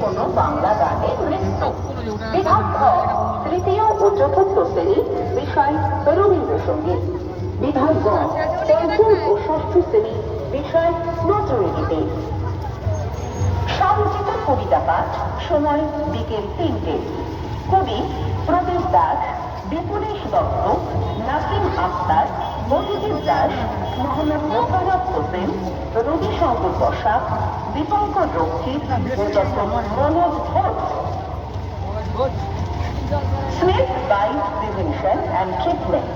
কোনো বাংলা গানের নৃত্য। বিভাগ খ তৃতীয় চতুর্থ শ্রেণি বিষয় রবীন্দ্রসঙ্গীত। বিভাগ গ পঞ্চম ও ষষ্ঠ শ্রেণি বিষয় নজরুলগীতি। সংরচিত কবিতা পাঠ, সময় বিকেল তিনটে। কবি প্রদীপ দাস, বিপুলেশ দত্ত, নাসিম আক্তার মজিদুর দাস, মোহাম্মদ মোশারফ হোসেন রবিশঙ্কর বসাক দীপঙ্কর অ্যান্ড ট্রিটমেন্ট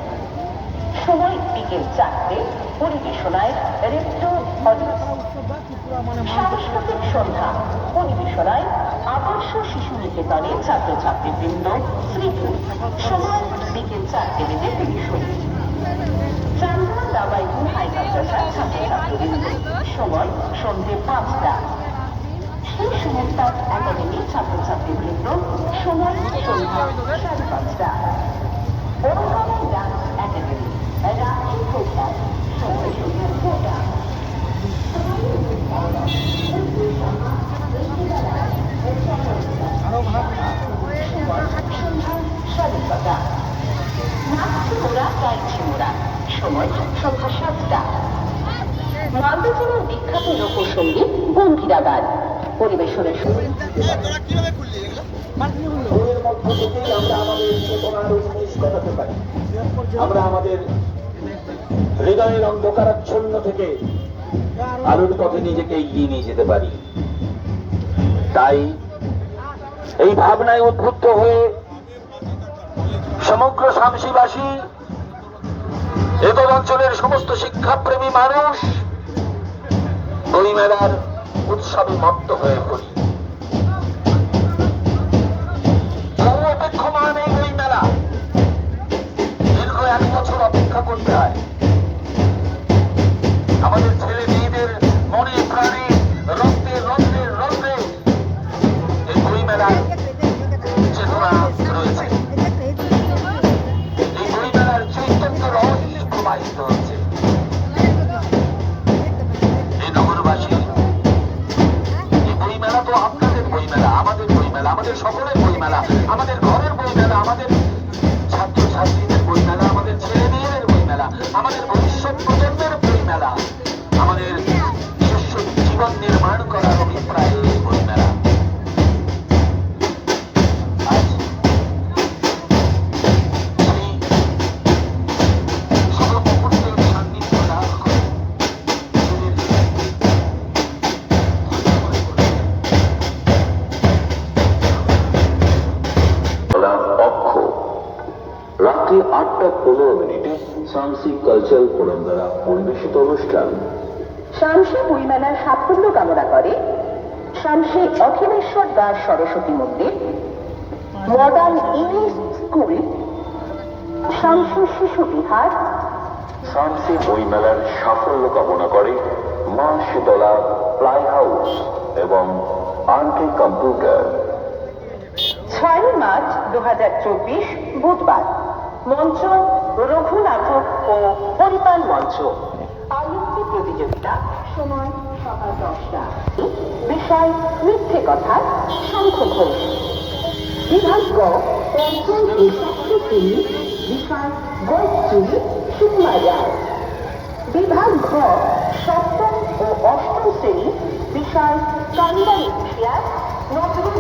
সময় বিকেল চারটে পরিবেশনায় রেপ্টো অডিও সাংস্কৃতিক সন্ধ্যা পরিবেশনায় আদর্শ শিশু নিকেতনের ছাত্রছাত্রীবৃন্দ শ্রীপুর সময় বিকেল চারটে বেজে তিরিশ সময় সন্ধ্যে পাঁচটা। শেষ মুক্তার একাডেমির ছাত্রছাত্রীবৃন্দ সময় সন্ধ্যা সাড়ে পাঁচটা। ওরকামাই ডান্স একাডেমি রাখি প্রোগ্রাম সময় সন্ধ্যা মোরা সময় সন্ধ্যা মালদা বিখ্যাত লোকসঙ্গীত গম্ভীরা গান পরিবেশনের আমরা আমাদের হৃদয়ের অন্ধকারাচ্ছন্ন থেকে আলোর পথে নিজেকে এগিয়ে নিয়ে যেতে পারি। তাই এই ভাবনায় উদ্বুদ্ধ হয়ে সমগ্র শামসিবাসী এতদ অঞ্চলের সমস্ত শিক্ষাপ্রেমী মানুষ বইমেলার উৎসবে মত্ত হয়ে পড়ি। বহু অপেক্ষমান এই মেলা। দীর্ঘ এক বছর অপেক্ষা করতে হয়। আমাদের ছেলে মেয়েদের মনে প্রাণে রক্তে রন্ধ্রে রন্ধ্রে এই বই মেলার চেতনা রয়েছে। এই মেলার চৈতন্য রহস্য প্রবাহিত হচ্ছে। আমাদের সকলের বইমেলা, আমাদের ঘরের বইমেলা, আমাদের ছাত্র ছাত্রীদের বই মেলা আমাদের ছেলে মেয়েদের বইমেলা, আমাদের ভবিষ্যৎ প্রজন্মের বই রাত্রি পনেরো মিনিটে কালচারাল ফোরাম দ্বারা পরিবেশিত অনুষ্ঠান। শামসি বইমেলার সাফল্য কামনা করে। শামসি অখিলেশ্বর দাস সরস্বতী মন্দির। মডার্ন ইংলিশ স্কুল শামসি শিশু বিহার। বইমেলার সাফল্য কামনা করে মা শীতলা প্লাই হাউস এবং আন্টি কম্পিউটার ছয় মার্চ দু হাজার চব্বিশ বুধবার। মঞ্চ, রঘুনাথক ও হরিপাল মঞ্চ। আলোচনা প্রতিযোগিতা, সময় সকাল দশটা। বিষয়, মিথ্যে কথা, শঙ্খ ঘোষ। বিভাগ গ পঞ্চম ও ষষ্ঠ শ্রেণি বিষয় গৌচুরি সুকুমার রায়। বিভাগ ঘ সপ্তম ও অষ্টম শ্রেণি, বিষয়, কান্দারি ইতিহাস নজরুল